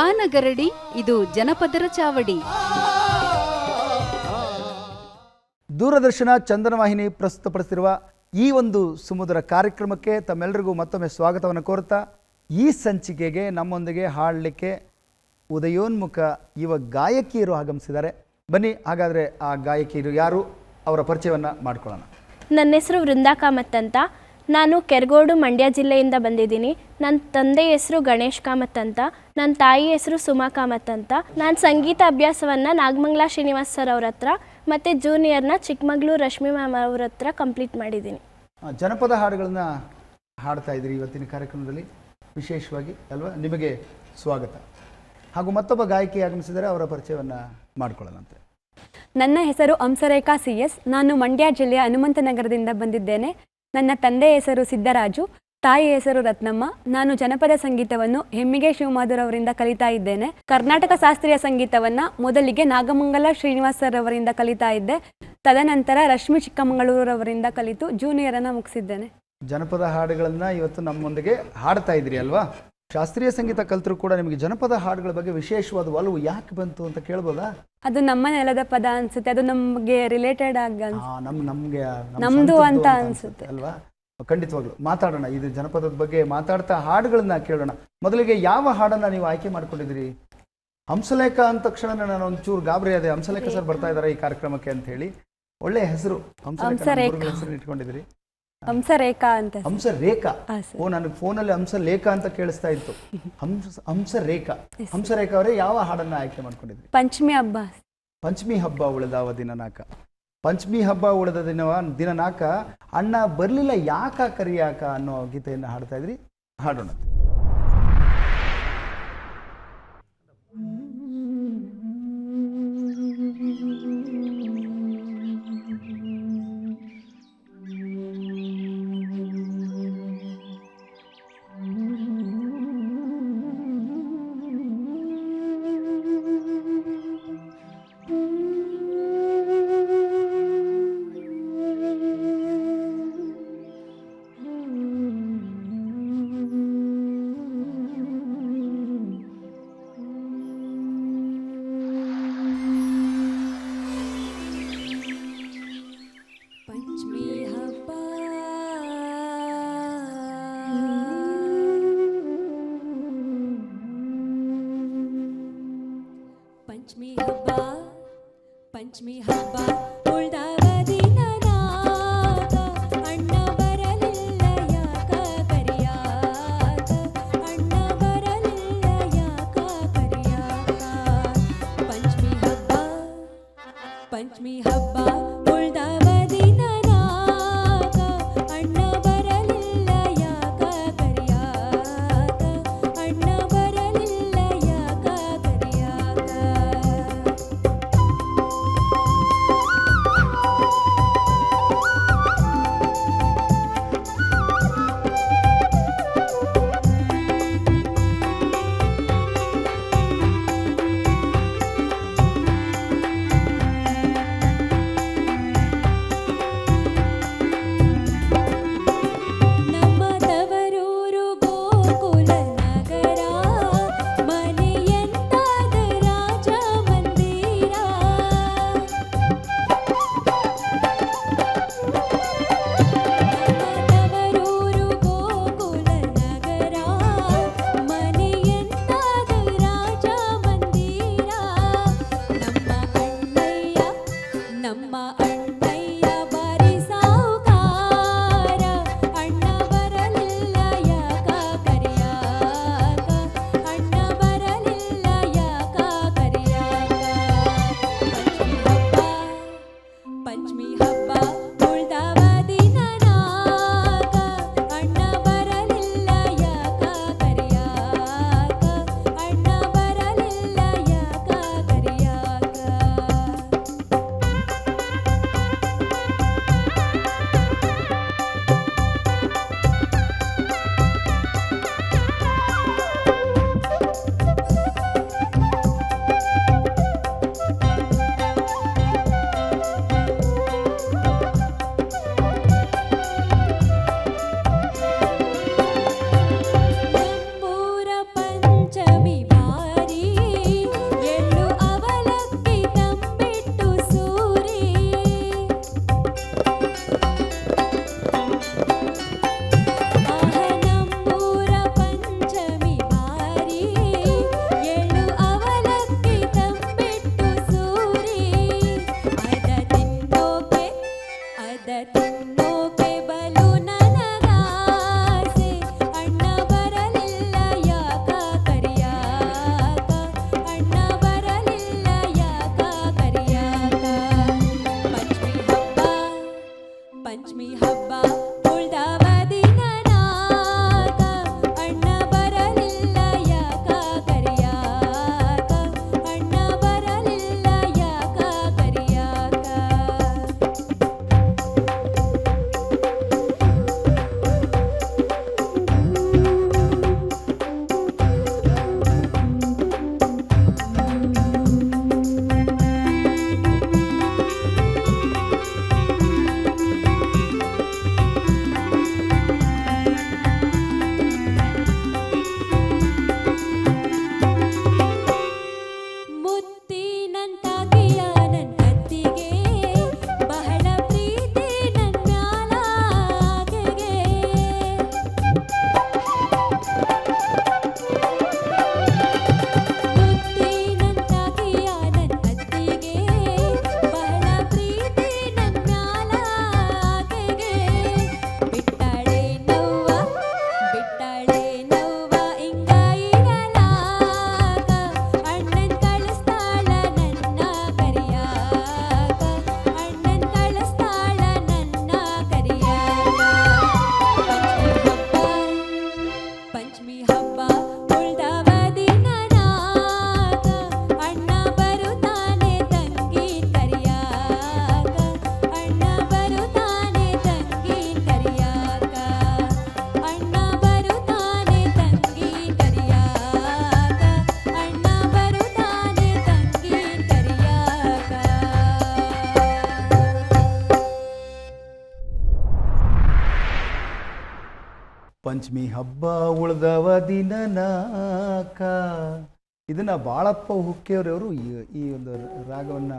ಗಾನಗರಡಿ ಇದು ಜನಪದರ ಚಾವಡಿ. ದೂರದರ್ಶನ ಚಂದನವಾಹಿನಿ ಪ್ರಸ್ತುತಪಡಿಸಿರುವ ಈ ಒಂದು ಸುಮಧುರ ಕಾರ್ಯಕ್ರಮಕ್ಕೆ ತಮ್ಮೆಲ್ಲರಿಗೂ ಮತ್ತೊಮ್ಮೆ ಸ್ವಾಗತವನ್ನು ಕೋರುತ್ತಾ ಈ ಸಂಚಿಕೆಗೆ ನಮ್ಮೊಂದಿಗೆ ಹಾಡಲಿಕ್ಕೆ ಉದಯೋನ್ಮುಖ ಯುವ ಗಾಯಕಿಯರು ಆಗಮಿಸಿದ್ದಾರೆ. ಬನ್ನಿ ಹಾಗಾದರೆ ಆ ಗಾಯಕಿಯರು ಯಾರು? ಅವರ ಪರಿಚಯವನ್ನು ಮಾಡಿಕೊಳ್ಳೋಣ. ನನ್ನ ಹೆಸರು ವೃಂದಾ ಕಾಮತ್ ಅಂತ. ನಾನು ಕೆರಗೋಡು ಮಂಡ್ಯ ಜಿಲ್ಲೆಯಿಂದ ಬಂದಿದ್ದೀನಿ. ನನ್ನ ತಂದೆ ಹೆಸರು ಗಣೇಶ್ ಕಾಮತ್ ಅಂತ ನನ್ನ ತಾಯಿ ಹೆಸರು ಸುಮಾ ಕಾಮತ್ ಅಂತ. ನಾನು ಸಂಗೀತ ಅಭ್ಯಾಸವನ್ನು ನಾಗಮಂಗಲ ಶ್ರೀನಿವಾಸ್ ಸರ್ ಅವ್ರ ಹತ್ರ ಮತ್ತು ಜೂನಿಯರ್ನ ಚಿಕ್ಕಮಗಳೂರು ರಶ್ಮಿ ಮ್ಯಾಮ್ ಅವ್ರ ಹತ್ರ ಕಂಪ್ಲೀಟ್ ಮಾಡಿದ್ದೀನಿ. ಜನಪದ ಹಾಡುಗಳನ್ನ ಹಾಡ್ತಾ ಇದ್ದೀರಿ ಇವತ್ತಿನ ಕಾರ್ಯಕ್ರಮದಲ್ಲಿ ವಿಶೇಷವಾಗಿ ಅಲ್ವಾ? ನಿಮಗೆ ಸ್ವಾಗತ. ಹಾಗೂ ಮತ್ತೊಬ್ಬ ಗಾಯಕಿ ಆಗಮಿಸಿದರೆ ಅವರ ಪರಿಚಯವನ್ನು ಮಾಡ್ಕೊಳ್ಳೋಣಂತೆ. ನನ್ನ ಹೆಸರು ಅಂಸರೇಖಾ ಸಿ ಎಸ್. ನಾನು ಮಂಡ್ಯ ಜಿಲ್ಲೆಯ ಹನುಮಂತನಗರದಿಂದ ಬಂದಿದ್ದೇನೆ. ನನ್ನ ತಂದೆ ಹೆಸರು ಸಿದ್ದರಾಜು, ತಾಯಿ ಹೆಸರು ರತ್ನಮ್ಮ. ನಾನು ಜನಪದ ಸಂಗೀತವನ್ನು ಹೆಮ್ಮಿಗೆ ಶಿವಮಾಧುರ್ ಅವರಿಂದ ಕಲಿತಾ ಇದ್ದೇನೆ. ಕರ್ನಾಟಕ ಶಾಸ್ತ್ರೀಯ ಸಂಗೀತವನ್ನ ಮೊದಲಿಗೆ ನಾಗಮಂಗಲ ಶ್ರೀನಿವಾಸ್ ಸರ್ ಅವರಿಂದ ಕಲಿತಾ ಇದ್ದೆ. ತದನಂತರ ರಶ್ಮಿ ಚಿಕ್ಕಮಗಳೂರವರಿಂದ ಕಲಿತು ಜೂನಿಯರ್ ಅನ್ನ ಮುಗಿಸಿದ್ದೇನೆ. ಜನಪದ ಹಾಡುಗಳನ್ನು ಇವತ್ತು ನಮ್ಮೊಂದಿಗೆ ಹಾಡ್ತಾ ಇದ್ರಿ ಅಲ್ವಾ? ಶಾಸ್ತ್ರೀಯ ಸಂಗೀತ ಕಲ್ತರೂ ಕೂಡ ನಿಮಗೆ ಜನಪದ ಹಾಡುಗಳ ಬಗ್ಗೆ ವಿಶೇಷವಾದ ಒಲವು ಯಾಕೆ ಬಂತು ಅಂತ ಕೇಳ್ಬೋದಾ? ಅದು ನಮ್ಮ ನೆಲದ ಪದ ಅನ್ಸುತ್ತೆ ಅದು ನಮಗೆ ರಿಲೇಟೆಡ್ ಆಗ ನಮ್ ನಮ್ಗೆ ನಮ್ದು ಸ್ವಂತದ್ದು ಅಂತ ಅಂತ ಅನ್ಸುತ್ತೆ. ಅಲ್ವಾ? ಖಂಡಿತವಾಗ್ಲು. ಮಾತಾಡೋಣ ಇದು ಜನಪದದ ಬಗ್ಗೆ ಮಾತಾಡ್ತಾ ಹಾಡುಗಳನ್ನ ಕೇಳೋಣ. ಮೊದಲಿಗೆ ಯಾವ ಹಾಡನ್ನ ನೀವು ಆಯ್ಕೆ ಮಾಡ್ಕೊಂಡಿದ್ರಿ ಹಂಸಲೇಖ ಅಂದ ತಕ್ಷಣ ನಾನು ಒಂಚೂರು ಗಾಬರಿ ಅದೇ ಹಂಸಲೇಖ ಸರ್ ಬರ್ತಾ ಇದಾರೆ ಈ ಕಾರ್ಯಕ್ರಮಕ್ಕೆ ಅಂತ ಹೇಳಿ. ಒಳ್ಳೆ ಹೆಸರು. ಹಂಸಲೇಖ ಹಂಸರೇಖ. ನಮ್ಮ ಗುರುಗಳ ಹೆಸರನ್ನ ಅಂತ ಹಂಸ ರೇಖಾ. ಓ ನನಗೆ ಫೋನಲ್ಲಿ ಹಂಸ ರೇಖಾ ಅಂತ ಕೇಳಿಸ್ತಾ ಇತ್ತು. ಹಂಸ ಹಂಸ ರೇಖಾ ಹಂಸ ರೇಖಾ ಅವರೇ ಯಾವ ಹಾಡನ್ನ ಆಯ್ಕೆ ಮಾಡ್ಕೊಂಡಿದ್ರಿ? ಪಂಚಮಿ ಹಬ್ಬ. ಪಂಚಮಿ ಹಬ್ಬ ಉಳಿದಾವ ದಿನನಾಕ. ಪಂಚಮಿ ಹಬ್ಬ ಉಳಿದ ದಿನವ ದಿನನಾಕ ಅಣ್ಣ ಬರ್ಲಿಲ್ಲ ಯಾಕ ಕರಿಯಾಕ ಅನ್ನೋ ಗೀತೆಯನ್ನು ಹಾಡ್ತಾ ಇದ್ರಿ? ಹಾಡೋಣ. ಹಬ್ಬ ಉಳ್ದವ ದಿನನಾಕ ಇದನ್ನ ಬಾಳಪ್ಪ ಹುಕ್ಕಿಯವರವರು ಈ ಒಂದು ರಾಗವನ್ನ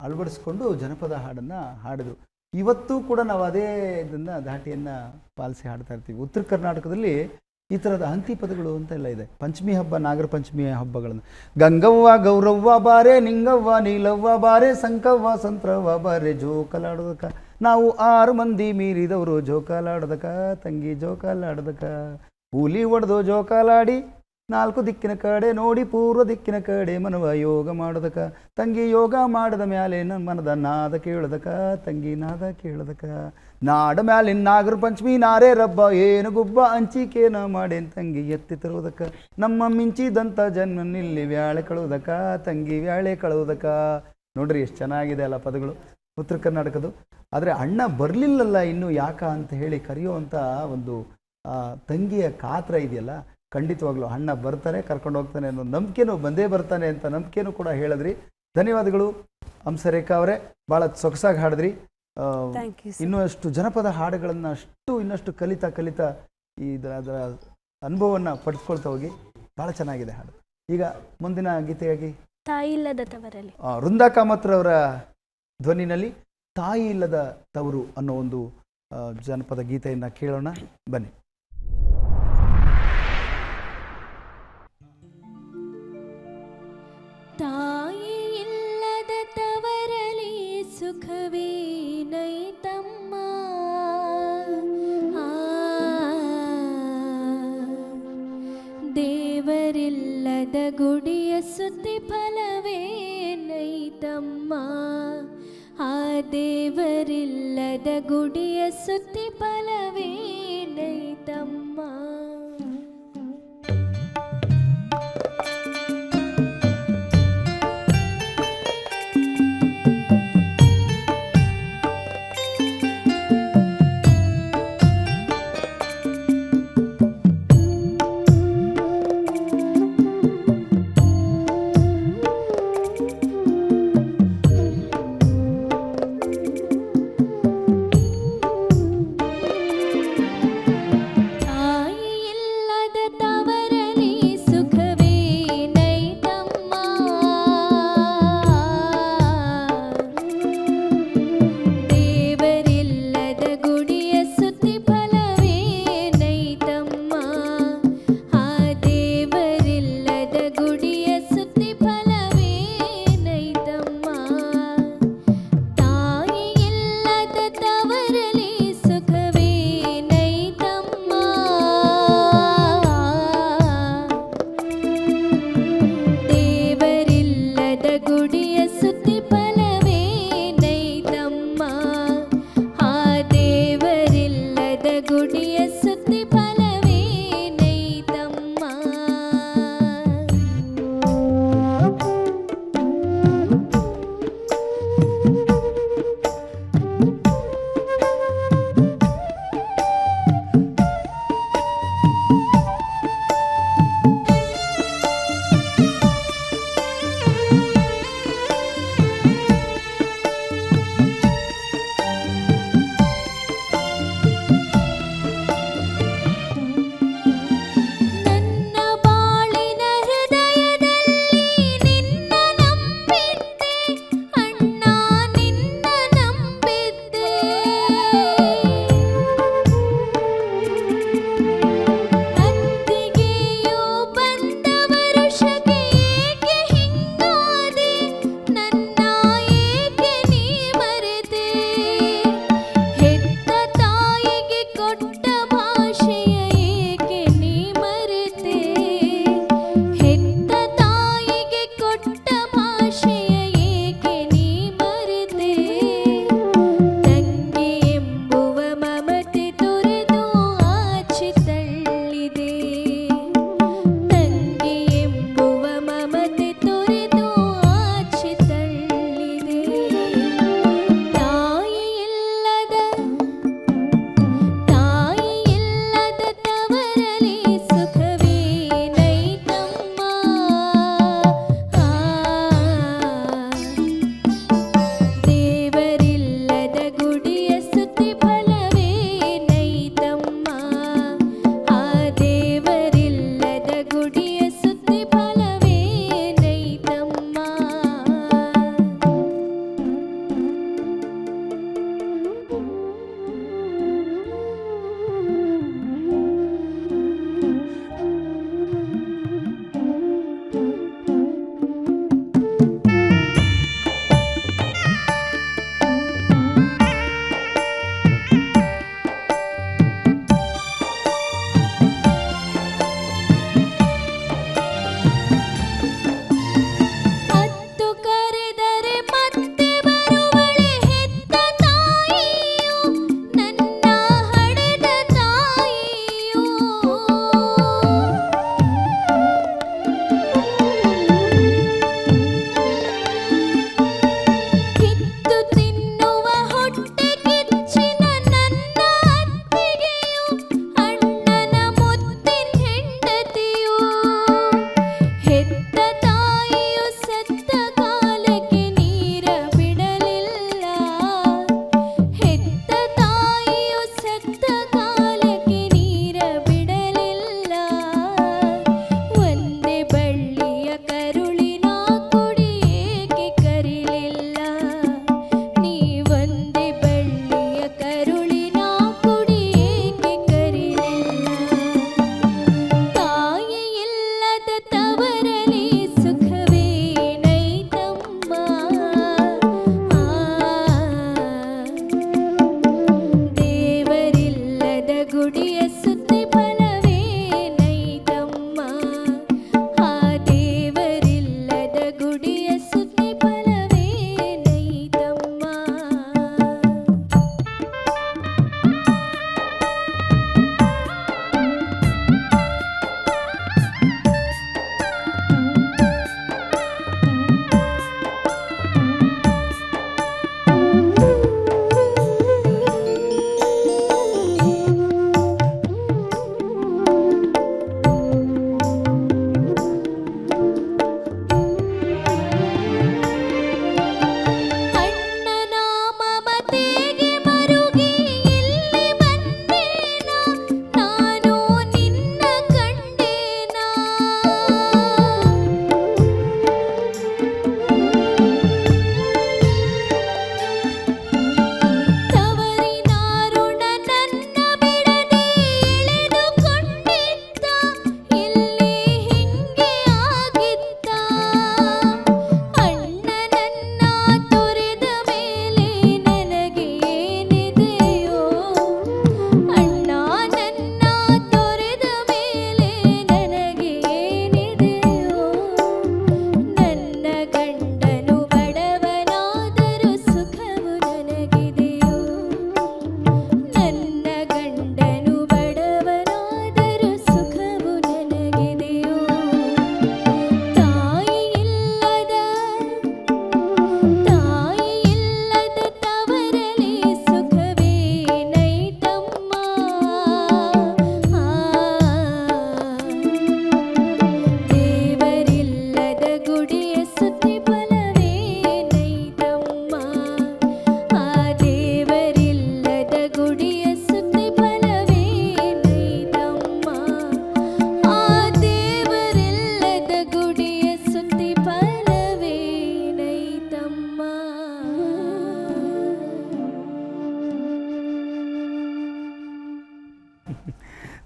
ಅಳವಡಿಸ್ಕೊಂಡು ಜನಪದ ಹಾಡನ್ನ ಹಾಡಿದ್ರು. ಇವತ್ತು ಕೂಡ ನಾವು ಅದೇ ಇದನ್ನ ದಾಟಿಯನ್ನ ಪಾಲಿಸಿ ಹಾಡ್ತಾ ಇರ್ತೀವಿ. ಉತ್ತರ ಕರ್ನಾಟಕದಲ್ಲಿ ಈ ಥರದ ಅಂತಿ ಪದಗಳು ಅಂತ ಎಲ್ಲ ಇದೆ. ಪಂಚಮಿ ಹಬ್ಬ, ನಾಗರ ಪಂಚಮಿ ಹಬ್ಬಗಳನ್ನು. ಗಂಗವ್ವ, ಗೌರವ್ವ ಬಾರೆ, ನಿಂಗವ್ವ, ನೀಲವ್ವ ಬಾರೆ, ಸಂಕವ್ವ, ಸಂತ್ರವ್ವ ಬಾರೆ, ಜೋಕಲಾಡೋದಕ್ಕ. ನಾವು ಆರು ಮಂದಿ ಮೀರಿದವರು, ಜೋಕಾಲಾಡದಕ, ತಂಗಿ ಜೋಕಾಲಾಡದಕ. ಹುಲಿ ಹೊಡೆದು ಜೋಕಾಲಾಡಿ, ನಾಲ್ಕು ದಿಕ್ಕಿನ ಕಡೆ ನೋಡಿ, ಪೂರ್ವ ದಿಕ್ಕಿನ ಕಡೆ ಮನವ ಯೋಗ ಮಾಡದಕ. ತಂಗಿ ಯೋಗ ಮಾಡದ ಮ್ಯಾಲೆ ನನ್ನ ಮನದ ನಾದ ಕೇಳದಕ, ತಂಗಿ ನಾದ ಕೇಳದಕ. ನಾಡ ಮ್ಯಾಲಿನ ನಾಗರ ಪಂಚಮಿ, ನಾರೇ ರಬ್ಬ, ಏನು ಗುಬ್ಬ ಅಂಚಿಕೇನ ಮಾಡೇನ್ ತಂಗಿ ಎತ್ತಿ ತರುವುದಕ್ಕ ನಮ್ಮ ಮಿಂಚಿದಂಥ ಜನ್ಮ ನಿಲ್ಲಿ ವ್ಯಾಳೆ ಕಳುವುದಕ, ತಂಗಿ ವ್ಯಾಳೆ ಕಳುವುದಕ. ನೋಡ್ರಿ ಎಷ್ಟು ಚೆನ್ನಾಗಿದೆ ಅಲ್ಲ ಪದಗಳು. ಉತ್ತರ ಕರ್ನಾಟಕದ್ದು. ಆದರೆ ಅಣ್ಣ ಬರಲಿಲ್ಲಲ್ಲ ಇನ್ನು ಯಾಕ ಅಂತ ಹೇಳಿ ಕರೆಯುವಂಥ ಒಂದು ತಂಗಿಯ ಕಾತ್ರ ಇದೆಯಲ್ಲ ಖಂಡಿತವಾಗ್ಲೂ ಅಣ್ಣ ಬರ್ತಾನೆ ಕರ್ಕೊಂಡು ಹೋಗ್ತಾನೆ ಅನ್ನೋ ನಂಬಿಕೆನೂ ಬಂದೇ ಬರ್ತಾನೆ ಅಂತ ನಂಬಿಕೆನೂ ಕೂಡ ಹೇಳಿದ್ರಿ. ಧನ್ಯವಾದಗಳು ಹಂಸರೇಖಾ ಅವರೇ ಭಾಳ ಸೊಗಸಾಗಿ ಹಾಡಿದ್ರಿ. ಇನ್ನೂ ಅಷ್ಟು ಜನಪದ ಹಾಡುಗಳನ್ನು ಅಷ್ಟು ಇನ್ನಷ್ಟು ಕಲಿತಾ ಕಲಿತಾ ಈ ಇದರ ಅದರ ಅನುಭವವನ್ನು ಪಡೆದುಕೊಳ್ತಾ ಹೋಗಿ ಭಾಳ ಚೆನ್ನಾಗಿದೆ ಹಾಡು. ಈಗ ಮುಂದಿನ ಗೀತೆಯಾಗಿ? ತಾಯಿ ಇಲ್ಲದ ತವರಲ್ಲಿ ವೃಂದಾ ಕಾಮತ್ರವರ ಧ್ವನಿನಲ್ಲಿ ತಾಯಿ ಇಲ್ಲದ ತವರು ಅನ್ನೋ ಒಂದು ಜನಪದ ಗೀತೆಯನ್ನು ಕೇಳೋಣ. ಬನ್ನಿ. ತಾಯಿ ಇಲ್ಲದ ತವರಲಿ ಸುಖವೇ ನೈತಮ್ಮ. ದೇವರಿಲ್ಲದ ಗುಡಿಯ ಸುದ್ದಿ ಫಲವೇ ನೈತಮ್ಮ. ಆ ದೇವರಿಲ್ಲದ ಗುಡಿಯ ಸುದ್ದಿ ಫಲವೇ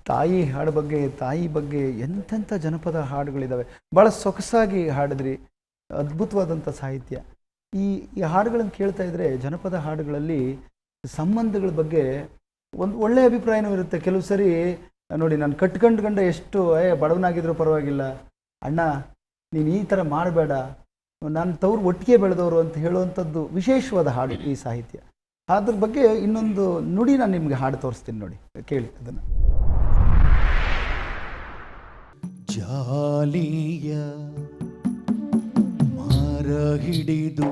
ತಾಯಿ ಹಾಡು ಬಗ್ಗೆ, ತಾಯಿ ಬಗ್ಗೆ ಎಂಥೆಂಥ ಜನಪದ ಹಾಡುಗಳಿದ್ದಾವೆ ಭಾಳ ಸೊಗಸಾಗಿ ಹಾಡಿದ್ರಿ. ಅದ್ಭುತವಾದಂಥ ಸಾಹಿತ್ಯ. ಈ ಈ ಹಾಡುಗಳನ್ನು ಕೇಳ್ತಾ ಇದ್ದರೆ ಜನಪದ ಹಾಡುಗಳಲ್ಲಿ ಸಂಬಂಧಗಳ ಬಗ್ಗೆ ಒಂದು ಒಳ್ಳೆಯ ಅಭಿಪ್ರಾಯನೂ ಇರುತ್ತೆ. ಕೆಲವು ಸರಿ ನೋಡಿ ನಾನು ಕಟ್ಕಂಡು ಗಂಡ ಎಷ್ಟು, ಏ, ಬಡವನಾಗಿದ್ರು ಪರವಾಗಿಲ್ಲ. ಅಣ್ಣ, ನೀನು ಈ ಥರ ಮಾಡಬೇಡ. ನಾನು ತವ್ರು ಒಟ್ಟಿಗೆ ಬೆಳೆದವರು ಅಂತ ಹೇಳುವಂಥದ್ದು ವಿಶೇಷವಾದ ಹಾಡು ಈ ಸಾಹಿತ್ಯ. ಅದ್ರ ಬಗ್ಗೆ ಇನ್ನೊಂದು ನುಡಿ ನಾನು ನಿಮಗೆ ಹಾಡು ತೋರಿಸ್ತೀನಿ ನೋಡಿ. ಕೇಳಿ ಅದನ್ನು. ಜಾಲಿಯ ಮರ ಹಿಡಿದು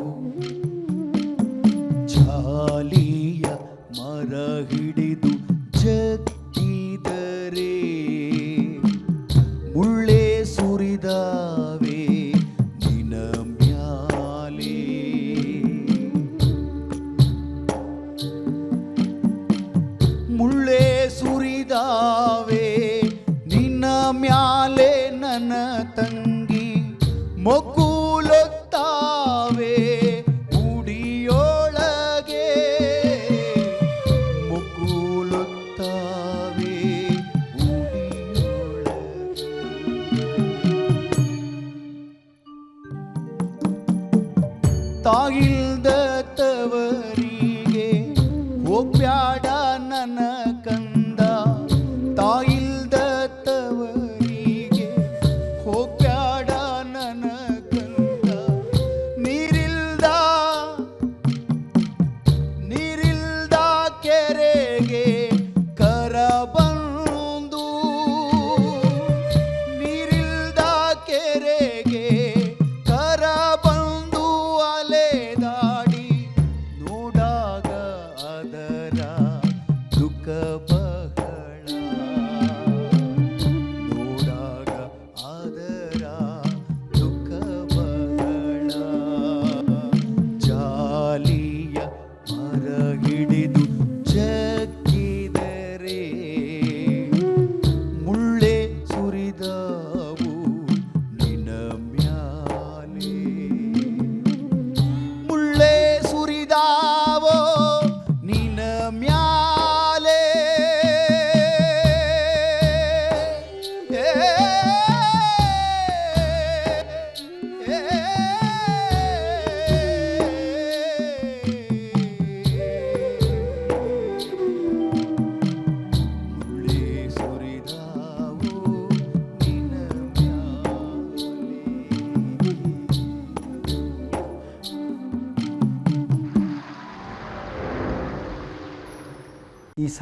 ಜಾಲಿಯ ಮರ ಹಿಡಿದು ಜಗ್ಗಿದರೆ ಮುಳ್ಳೆ ಸುರಿದಾವೆ ಕೆರೆಗೆ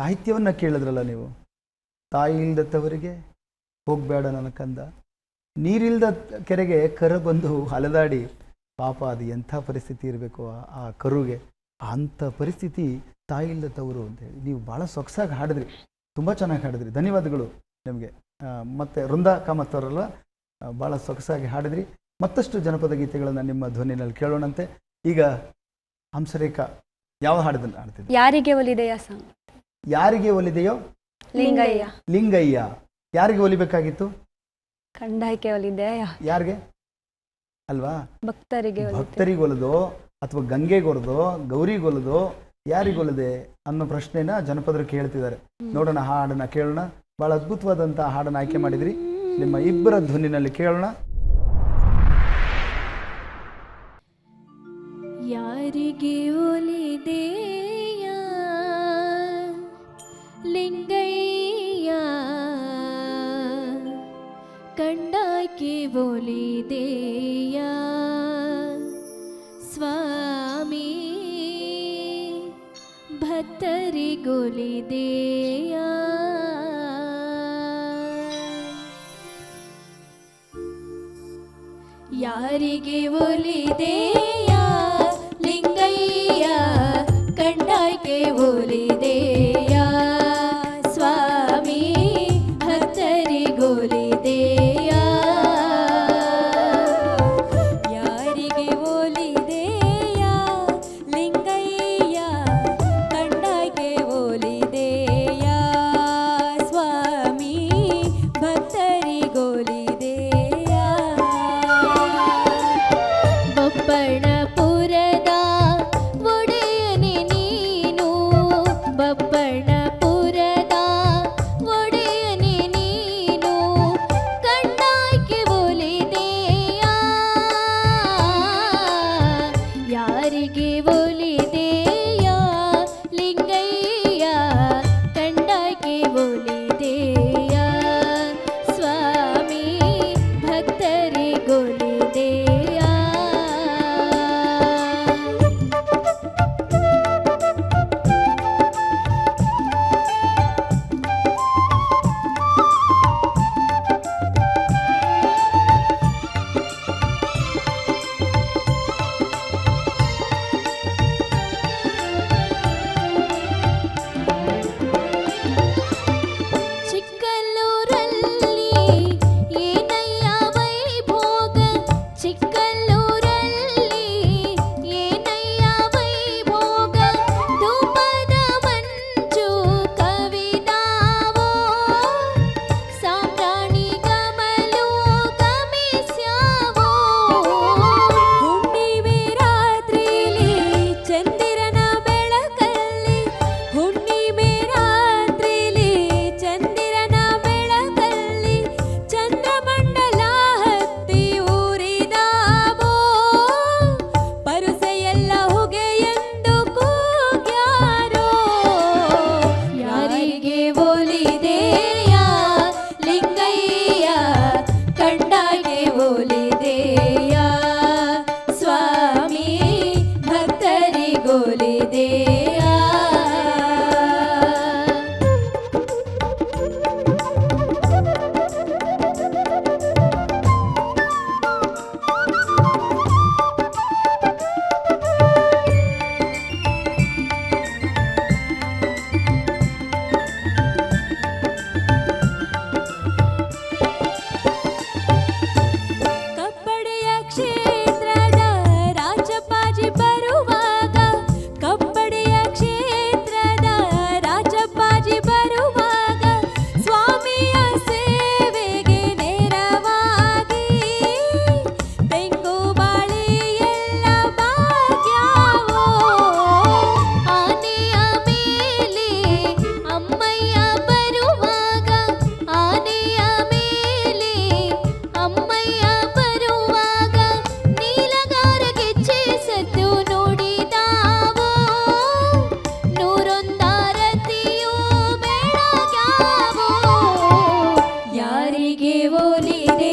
ಸಾಹಿತ್ಯವನ್ನು ಕೇಳಿದ್ರಲ್ಲ ನೀವು? ತಾಯಿ ಇಲ್ದ ತವರಿಗೆ ಹೋಗಬೇಡ ನನ್ನ ಕಂದ. ನೀರಿಲ್ದ ಕೆರೆಗೆ ಕರ ಬಂದು ಅಲೆದಾಡಿ ಪಾಪ ಅದು ಎಂಥ ಪರಿಸ್ಥಿತಿ ಇರಬೇಕು ಆ ಕರುಗೆ? ಅಂಥ ಪರಿಸ್ಥಿತಿ ತಾಯಿ ಇಲ್ದ ತವರು ಅಂತ ಹೇಳಿ. ನೀವು ಭಾಳ ಸೊಗಸಾಗಿ ಹಾಡಿದ್ರಿ. ತುಂಬ ಚೆನ್ನಾಗಿ ಹಾಡಿದ್ರಿ. ಧನ್ಯವಾದಗಳು ನಿಮಗೆ. ಮತ್ತು ವೃಂದಾ ಕಾಮತ್ ಅವರಲ್ಲ ಭಾಳ ಸೊಗಸಾಗಿ ಹಾಡಿದ್ರಿ. ಮತ್ತಷ್ಟು ಜನಪದ ಗೀತೆಗಳನ್ನು ನಿಮ್ಮ ಧ್ವನಿನಲ್ಲಿ ಕೇಳೋಣಂತೆ. ಈಗ ಹಂಸರೇಖಾ, ಯಾವ ಹಾಡದನ್ನು ಹಾಡ್ತಿದ್ದೆ ಯಾರಿಗೆ ಒಲಿದೆಯ ಸಾಂಗ್ ಯಾರಿಗೆ ಒಲಿದೆಯೋ? ಲಿಂಗಯ್ಯ. ಲಿಂಗಯ್ಯ. ಯಾರಿಗೆ ಒಲಿಬೇಕಾಗಿತ್ತು? ಕಂದಾಯ್ಕೆ ಒಲಿದೆ. ಯಾರಿಗೆ? ಅಲ್ವಾ? ಭಕ್ತರಿಗೆ ಒಲಿದೆ. ಭಕ್ತರಿಗೆ ಒಲಿದೋ ಅಥವಾ ಗಂಗೆ ಒಲಿದೋ ಯಾರಿಗೊಲಿದೆ ಒಲಿದೋ ಯಾರಿಗೆ ಒಲಿದೆ ಅನ್ನೋ ಪ್ರಶ್ನೆನ ಜನಪದರು ಕೇಳ್ತಿದ್ದಾರೆ. ನೋಡೋಣ ಹಾಡನ್ನ ಕೇಳೋಣ. ಬಹಳ ಅದ್ಭುತವಾದಂತಹ ಹಾಡನ್ನ ಆಯ್ಕೆ ಮಾಡಿದ್ರಿ. ನಿಮ್ಮ ಇಬ್ಬರ ಧ್ವನಿನಲ್ಲಿ ಕೇಳೋಣ. ಯಾರಿಗೆ ಒಲಿದೆಯ ಲಿಂಗಯ್ಯ ಕಂಡಾಕೆ ಒಲಿದೆಯ ಸ್ವಾಮಿ ಭಕ್ತರಿಗೊಲಿದೆಯ ಯಾರಿಗೆ ಒಲಿದೆಯ ಲಿಂಗಯ್ಯ ಕಂಡಾಯ್ಕೆ ಒಲಿದೆಯ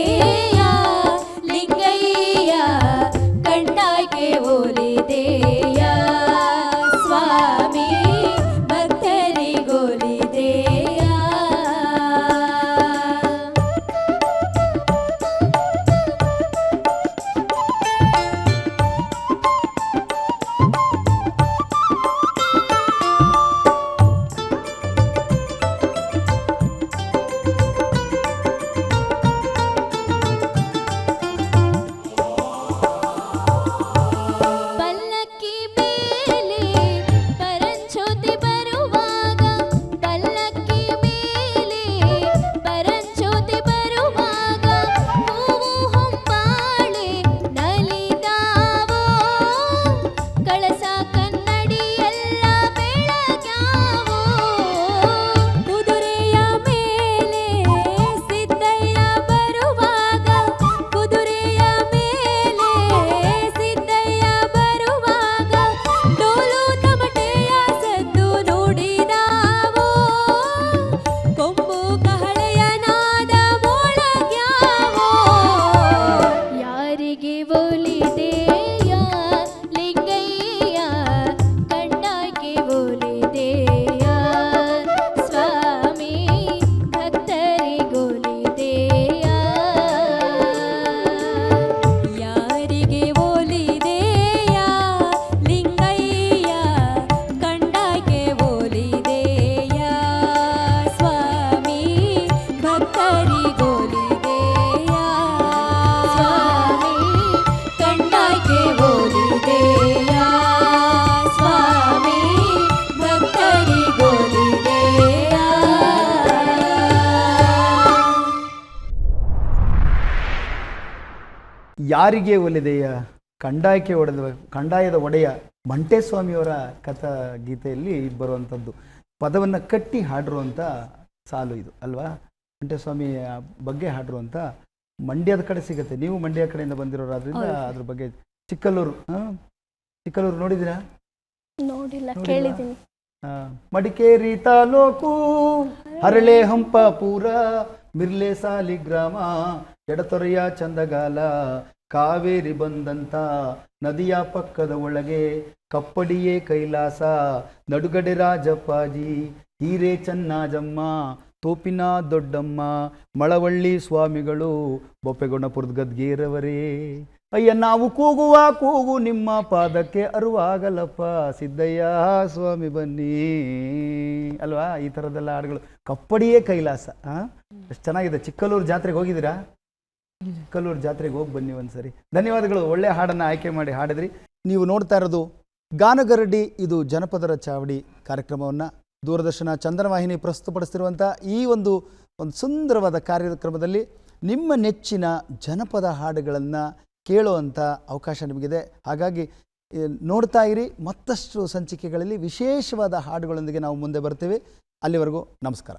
Yeah. ಯಾರಿಗೆ ಒಲಿದೆಯ? ಕಂಡಾಯಕ್ಕೆ ಒಡೆದ ಕಂಡಾಯದ ಒಡೆಯ ಮಂಟೇಸ್ವಾಮಿಯವರ ಕಥಾ ಗೀತೆಯಲ್ಲಿ ಬರುವಂಥದ್ದು. ಪದವನ್ನು ಕಟ್ಟಿ ಹಾಡಿರುವಂಥ ಸಾಲು ಇದು ಅಲ್ವಾ? ಮಂಟೇಸ್ವಾಮಿಯ ಬಗ್ಗೆ ಹಾಡಿರುವಂಥ ಮಂಡ್ಯದ ಕಡೆ ಸಿಗುತ್ತೆ. ನೀವು ಮಂಡ್ಯ ಕಡೆಯಿಂದ ಬಂದಿರೋರಾದ್ರಿಂದ ಅದ್ರ ಬಗ್ಗೆ ಚಿಕ್ಕಲ್ಲೂರು ಹಾಂ? ಚಿಕ್ಕಲ್ಲೂರು ನೋಡಿದ್ದೀರಾ? ನೋಡಿಲ್ಲ? ಕೇಳಿದ್ದೀನಿ. ಮಡಿಕೇರಿ ತಾಲೂಕು ಹರಳೆ ಹಂಪಾಪುರ ಮಿರ್ಲೆ ಸಾಲಿಗ್ರಾಮ ಎಡತೊರೆಯ ಚಂದಗಾಲ ಕಾವೇರಿ ಬಂದಂತ ನದಿಯ ಪಕ್ಕದ ಒಳಗೆ ಕಪ್ಪಡಿಯೇ ಕೈಲಾಸ, ನಡುಗಡೆ ರಾಜಪ್ಪಾಜಿ, ಹೀರೆ ಚೆನ್ನಾಜಮ್ಮ, ತೋಪಿನ ದೊಡ್ಡಮ್ಮ, ಮಳವಳ್ಳಿ ಸ್ವಾಮಿಗಳು, ಬೊಪ್ಪೆಗೊಂಡಪುರದ ಗದ್ಗೇರವರೇ. ಅಯ್ಯ, ನಾವು ಕೂಗುವ ಕೂಗು ನಿಮ್ಮ ಪಾದಕ್ಕೆ ಅರುವಾಗಲಪ್ಪ. ಸಿದ್ದಯ್ಯ, ಸ್ವಾಮಿ ಬನ್ನಿ. ಅಲ್ವಾ? ಈ ಥರದೆಲ್ಲ ಹಾಡುಗಳು. ಕಪ್ಪಡಿಯೇ ಕೈಲಾಸ ಎಷ್ಟು ಚೆನ್ನಾಗಿದೆ. ಚಿಕ್ಕಲ್ಲೂರು ಜಾತ್ರೆಗೆ ಹೋಗಿದ್ದೀರಾ? ಚಿಕ್ಕಲ್ಲೂರು ಜಾತ್ರೆಗೆ ಹೋಗಿ ಬನ್ನಿ ಒಂದ್ಸರಿ. ಧನ್ಯವಾದಗಳು. ಒಳ್ಳೆ ಹಾಡನ್ನು ಆಯ್ಕೆ ಮಾಡಿ ಹಾಡಿದ್ರಿ. ನೀವು ನೋಡ್ತಾ ಇರೋದು ಗಾನಗರಡಿ. ಇದು ಜನಪದರ ಚಾವಡಿ ಕಾರ್ಯಕ್ರಮವನ್ನು ದೂರದರ್ಶನ ಚಂದನವಾಹಿನಿ ಪ್ರಸ್ತುತಪಡಿಸ್ತಿರುವಂಥ ಈ ಒಂದು ಒಂದು ಸುಂದರವಾದ ಕಾರ್ಯಕ್ರಮದಲ್ಲಿ ನಿಮ್ಮ ನೆಚ್ಚಿನ ಜನಪದ ಹಾಡುಗಳನ್ನು ಕೇಳುವಂಥ ಅವಕಾಶ ನಿಮಗಿದೆ. ಹಾಗಾಗಿ ನೋಡ್ತಾ ಇರಿ. ಮತ್ತಷ್ಟು ಸಂಚಿಕೆಗಳಲ್ಲಿ ವಿಶೇಷವಾದ ಹಾಡುಗಳೊಂದಿಗೆ ನಾವು ಮುಂದೆ ಬರ್ತೀವಿ. ಅಲ್ಲಿವರೆಗೂ ನಮಸ್ಕಾರ.